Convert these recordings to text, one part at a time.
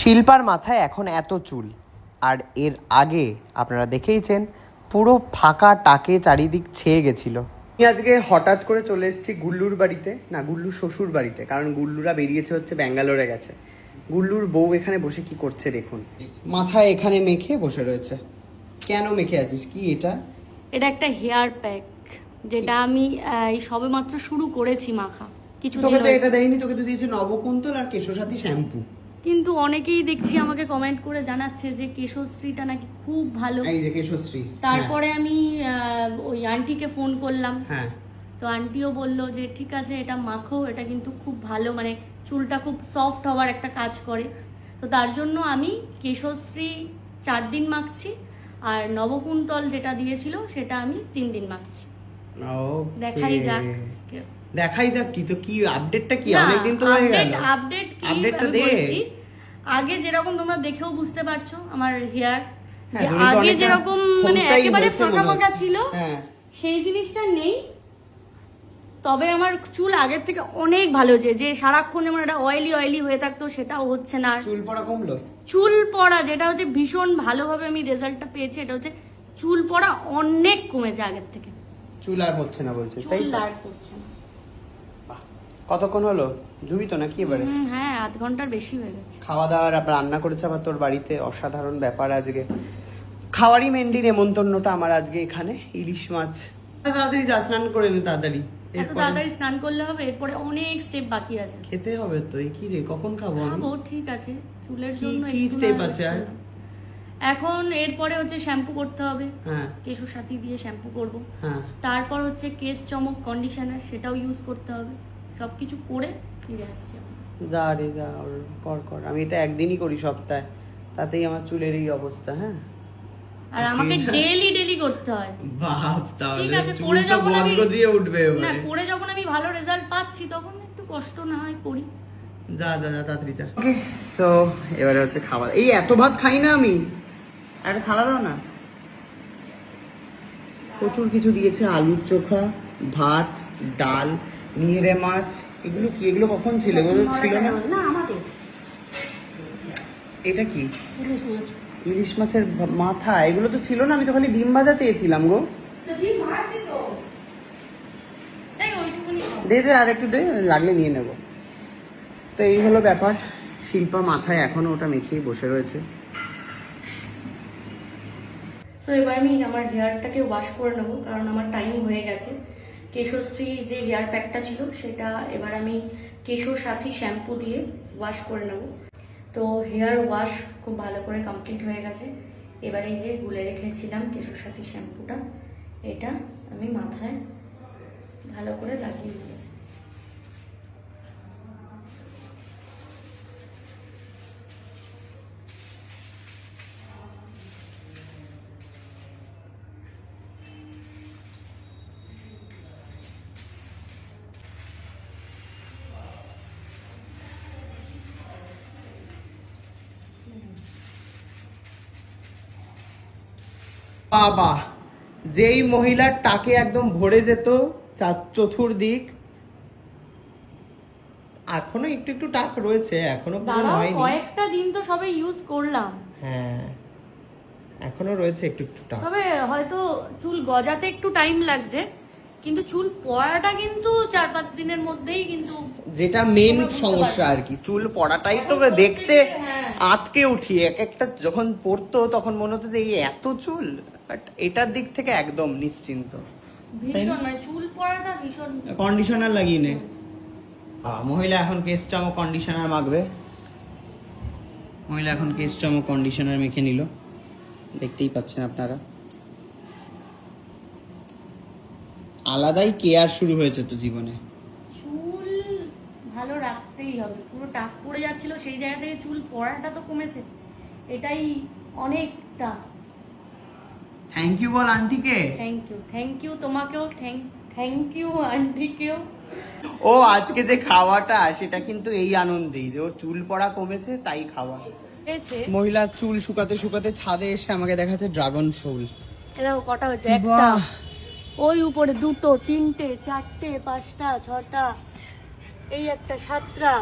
শিল্পার মাথায় এখন এত চুল। আর এর আগে আপনারা দেখেইছেন পুরো ফাঁকা টাকে চারিদিক ছেয়ে গেছিল। আমি আজকে হঠাৎ করে চলে এসেছি গুল্লুর বাড়িতে না গুল্লুর শ্বশুর বাড়িতে কারণ গুল্লুরা বেরিয়েছে হচ্ছে ব্যাঙ্গালোরে গেছে। গুল্লুর বউ এখানে বসে কি করছে দেখুন। মাথায় এখানে মেখে বসে রয়েছে। কেন মেখে আছিস? কি এটা? এটা একটা হেয়ার প্যাক যেটা আমি আহ, এই সবেমাত্র শুরু করেছি মাখা। কিছু তোকে তো এটা দেয়নি তোকে তো দিয়েছে নবকুন্তল আর কেশসাথী শ্যাম্পু। কিন্তু অনেকেই দেখছি আমাকে কমেন্ট করে জানাচ্ছে যে কেশশ্রীটা নাকি খুব ভালো। এই যে কেশশ্রী তারপরে আমি ওই আন্টিকে ফোন করলাম। হ্যাঁ। তো আন্টিও বলল যে ঠিক আছে এটা মাখো এটা কিন্তু খুব ভালো মানে চুলটা খুব সফট হওয়ার একটা কাজ করে। তো তার জন্য আমি কেশশ্রী চার দিন মাখছি আর নবকুন্তল যেটা দিয়েছিল সেটা আমি তিন দিন মাখছি. দেখাই যাক দেখাই যাক কি তো কি আপডেটটা কি? অনেকদিন তো হয়ে গেল। update কি আপডেটটা দে। আগে যেরকম তোমরা দেখেও বুঝতে পারছ আমার হেয়ার হ্যাঁ, আগে যেরকম মানে একেবারে ফাঁকা ফাঁকা ছিল হ্যাঁ। সেই জিনিসটা নেই। তবে আমার চুল আগের থেকে অনেক ভালো হয়েছে যে সারাক্ষণ যেমন একটা অয়েলি অয়েলি হয়ে থাকতো সেটাও হচ্ছে না। চুল পড়া কমলো? চুল পড়া যেটা হচ্ছে ভীষণ ভালোভাবে আমি রেজাল্টটা পেয়েছি এটা হচ্ছে চুল পড়া অনেক কমেছে আগের থেকে। চুল আর হচ্ছে না বলছিস তাই চুল আর পড়ছে না। কতক্ষণ হলো? ধুবি তো নাকি এবারে? হ্যাঁ আধ ঘণ্টার বেশি হয়ে গেছে। খাওয়া দাওয়ার আবার রান্না করেছে আবার তোর বাড়িতে? অসাধারণ ব্যাপার আজকে। খাওয়ারি মেন্ডি নেমন্তন্নটা আমার আজকে এখানে। ইলিশ মাছ। তাড়াতাড়ি যা স্নান করে নে তাড়াতাড়ি। এত এরপরে? তাড়াতাড়ি স্নান করলে হবে এরপরে অনেক স্টেপ বাকি আছে। খেতে হবে তো এই কি রে? কখন খাব আমি? খাব ঠিক আছে। চুলের জন্য কি স্টেপ আছে আর? এখন এরপরে হচ্ছে শ্যাম্পু করতে হবে। হ্যাঁ। কেশুর সাথে দিয়ে শ্যাম্পু করব। হ্যাঁ। তারপর হচ্ছে কেশ চমক কন্ডিশনার সেটাও ইউজ করতে হবে। সব কিছু করে ফিরে আসছে যা রে যা কর কর। আমি এটা একদিনই করি সপ্তাহে। তাতেই আমার চুলের এই অবস্থা হ্যাঁ? আর আমাকে ডেলি ডেলি করতে হয়। বাপ ঠিক আছে করে যখন আমি গজগজিয়ে উঠবে না করে যখন আমি ভালো রেজাল্ট পাচ্ছি তখন একটু কষ্ট না হয় করি। যা যা যা তাড়াতাড়ি যা। ওকে সো এবারে হচ্ছে খাবার। এই এত ভাত খাই না আমি। একটা দাও না। প্রচুর কিছু দিয়েছে আলুর চোখা ভাত ডাল। নিহরে মাছ এগুলো কি? এগুলো কখন ছিল? এগুলো ছিল না? না আমাদের। এটা কি? ইলিশ মাছ। ইলিশ মাছের মাথা এগুলো তো ছিল না? আমি তো খালি ডিম ভাজা চেয়েছিলাম গো। দে দে আর একটু দে লাগলে নিয়ে নেব। তো এই হলো ব্যাপার। শিল্পা মাথায় এখনও ওটা মেখেই বসে রয়েছে। সো এবার আমি আমার হেয়ারটাকে ওয়াশ করে নেব কারণ আমার টাইম হয়ে গেছে। কেশশ্রী যে হেয়ার প্যাকটা ছিল, সেটা এবার আমি কেশর সাথী শ্যাম্পু দিয়ে ওয়াশ করে নেব। তো হেয়ার ওয়াশ খুব ভালো করে কমপ্লিট হয়ে গেছে। এবারে যে গুলে রেখেছিলাম কেশর সাথী শ্যাম্পুটা এটা আমি মাথায় ভালো করে লাগিয়ে নেব। বাবা। যেই মহিলার টাকে একদম ভরে যেত চার চতুর্দিক এখনও একটু একটু টাক রয়েছে এখনও পুরো হয়নি। কয়েকটা দিন তো সবে ইউজ করলাম। হ্যাঁ এখনও রয়েছে একটু একটু টাক। তবে হয়তো চুল গজাতে একটু টাইম লাগছে কিন্তু চুল পড়াটা কিন্তু চার পাঁচ দিনের মধ্যেই কিন্তু যেটা মেন সমস্যা আর কি চুল পড়াটাই তো দেখতে হ্যাঁ। আটকে উঠি এক একটা যখন পড়তো তখন মনে হতো যে এত চুল? বাট এটার দিক থেকে একদম নিশ্চিন্ত। ভীষণ মানে চুল পড়াটা ভীষণ। কন্ডিশনার লাগিয়ে নে। মহিলা এখন কেস কন্ডিশনার মাখবে। মহিলা এখন কেস কন্ডিশনার মেখে নিল। দেখতেই পাচ্ছেন আপনারা। আলাদাই কেয়ার শুরু হয়েছে তো জীবনে। চুল ভালো রাখতেই হবে। পুরো টাক পড়ে যাচ্ছিল সেই জায়গা থেকে চুল পড়াটা তো কমেছে। এটাই অনেকটা থ্যাংক ইউ বল আন্টিকে থ্যাংক ইউ থ্যাংক ইউ তোমাকেও থ্যাংক থ্যাংক ইউ আন্টিকেও ও আজকে যে খাওয়াটা সেটা কিন্তু এই আনন্দেই যে ওর চুল পড়া কমেছে তাই খাওয়া। হয়েছে। মহিলা চুল শুকাতে শুকাতে ছাদে এসে আমাকে দেখাচ্ছে ড্রাগন ফুল। এরকম কটা হয়েছে? একটা। ওই উপরে দুটো তিনটে চারটে পাঁচটা ছটা এই একটা সাতটা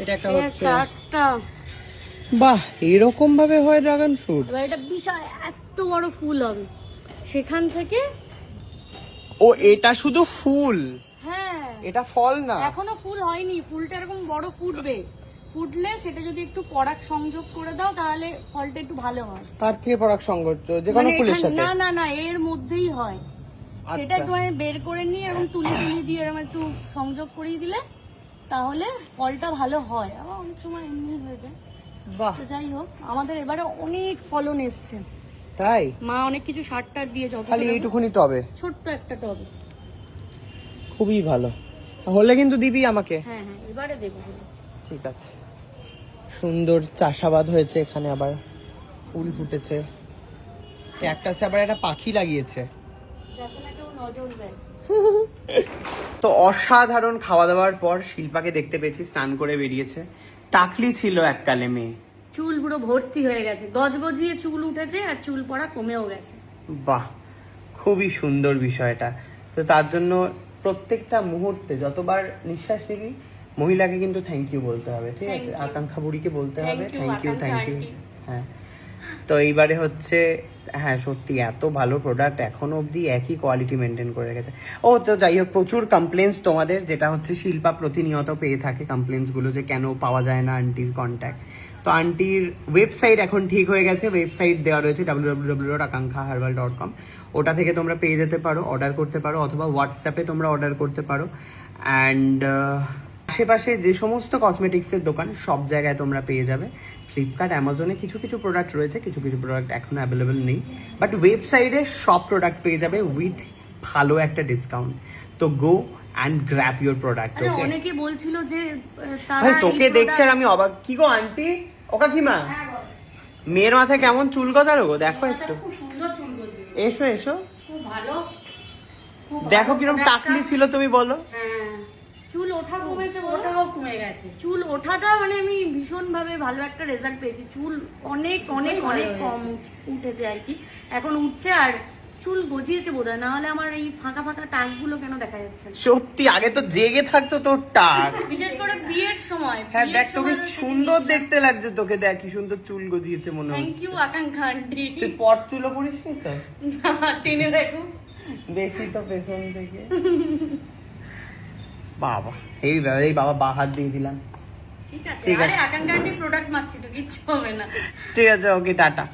এটা একটা হচ্ছে। আটটা। বাহ এরকম ভাবে হয় ড্রাগন ফ্রুট। এটা বিশাল এত বড় ফুল হবে। সেখান থেকে ও এটা শুধু ফুল? হ্যাঁ। এটা ফল না? এখনও ফুল হয়নি। ফুলটা এরকম বড় ফুটবে। ফুটলে সেটা যদি একটু পরাগ সংযোগ করে দাও তাহলে ফলটা একটু ভালো হয়। তার থেকে পরাগ সংগত যে কোনো মানে ফুলের সাথে? না না না এর মধ্যেই হয়। সেটা আচ্ছা। একটু আমি বের করে নিয়ে এরকম তুলি তুলি দিয়ে এরকম একটু সংযোগ করিয়ে দিলে তাহলে ফলটা ভালো হয়। আবার অনেক সময় এমনি হয়ে যায়। বাহ। তো যাই হোক আমাদের এবারে অনেক ফলন এসছে। তাই? মা অনেক কিছু সার টার দিয়েছে খালি এইটুকুনি টবে? ছোট্ট একটা টবে। খুবই ভালো। হলে কিন্তু দিবি আমাকে। হ্যাঁ হ্যাঁ এবারে দেবো। ঠিক আছে। সুন্দর চাষাবাদ হয়েছে এখানে আবার। ফুল ফুটেছে। ক্যাকটাসে আবার একটা পাখি লাগিয়েছে। তো অসাধারণ খাওয়া দাওয়ার পর শিল্পাকে দেখতে পেয়েছি স্নান করে বেরিয়েছে। টাকলি ছিল এককালে মেয়ে। চুল পুরো ভর্তি হয়ে গেছে। গজগজিয়ে চুল উঠেছে আর চুল পড়া কমেও গেছে। বাহ খুবই সুন্দর বিষয়টা। তো তার জন্য প্রত্যেকটা মুহূর্তে যতবার নিঃশ্বাস নিবি মহিলাকে কিন্তু থ্যাংক ইউ বলতে হবে ঠিক আছে. আকাঙ্ক্ষা বুড়িকে বলতে হবে থ্যাংক ইউ থ্যাংক ইউ হ্যাঁ। তো এইবারে হচ্ছে হ্যাঁ সত্যি এত ভালো প্রোডাক্ট এখনও অবধি একই কোয়ালিটি মেনটেন করে রেখেছে। ও, তো যাই হোক, প্রচুর কমপ্লেন্স তোমাদের, যেটা হচ্ছে শিল্পা প্রতিনিয়ত পেয়ে থাকে কমপ্লেন্সগুলো যে কেন পাওয়া যায় না আন্টির কন্ট্যাক্ট তো আন্টির ওয়েবসাইট এখন ঠিক হয়ে গেছে ওয়েবসাইট দেওয়া রয়েছে W W W dot Akanksha herbal dot com ওটা থেকে তোমরা পেয়ে যেতে পারো অর্ডার করতে পারো, অথবা হোয়াটসঅ্যাপে তোমরা অর্ডার করতে পারো। অ্যান্ড আশেপাশে যে সমস্ত কসমেটিক্সের দোকান, সব জায়গায় তোমরা পেয়ে যাবে। ফ্লিপকার্ট অ্যামাজনে কিছু কিছু প্রোডাক্ট রয়েছে কিছু কিছু প্রোডাক্ট এখনও অ্যাভেলেবেল নেই। বাট ওয়েবসাইটে সব প্রোডাক্ট পেয়ে যাবে উইথ ভালো একটা ডিসকাউন্ট তো go and grab your product okay অনেকে বলছিল যে তারা ভাই তোকে product- দেখছে আর আমি অবাক। কি গো আন্টি ওকা কি মা হ্যাঁ, মেয়ের মাথায় কেমন চুল গজারো গো? দেখো একটু। এসো এসো। ভালো। দেখো কীরকম টাকলি ছিল তুমি বলো। হ্যাঁ। চুল ওঠা কমেছে ওটাও কমে গেছে। চুল ওঠাটা মানে আমি ভীষণ ভাবে ভালো একটা রেজাল্ট পেয়েছি। চুল অনেক অনেক অনেক কম উঠেছে আর কি। এখন উঠছে আর চুল গজিয়েছে বোধহয়। না হলে আমার এই ফাঁকা ফাঁকা টাকগুলো কেন দেখা যাচ্ছে সত্যি আগে তো জেগে থাকতো তোর টাক। বিশেষ করে বিয়ের সময়। হ্যাঁ দেখ তোকে সুন্দর দেখতে লাগছে তোকে। দেখ কি সুন্দর চুল গজিয়েছে মনে হয় থ্যাংক ইউ আকাঙ্ক্ষা আন্টি তুই পট চুলো পড়িস নি তো? না, টেনে দেখো। দেখি তো পেছন থেকে। বাবা এই বাবা এই বাবা বা হাত দিয়ে দিলাম। ঠিক আছে ঠিক আরে আছে। আকাঙ্ক্ষা প্রোডাক্ট মারছি তো কিচ্ছু হবে না। ঠিক আছে ওকে টাটা।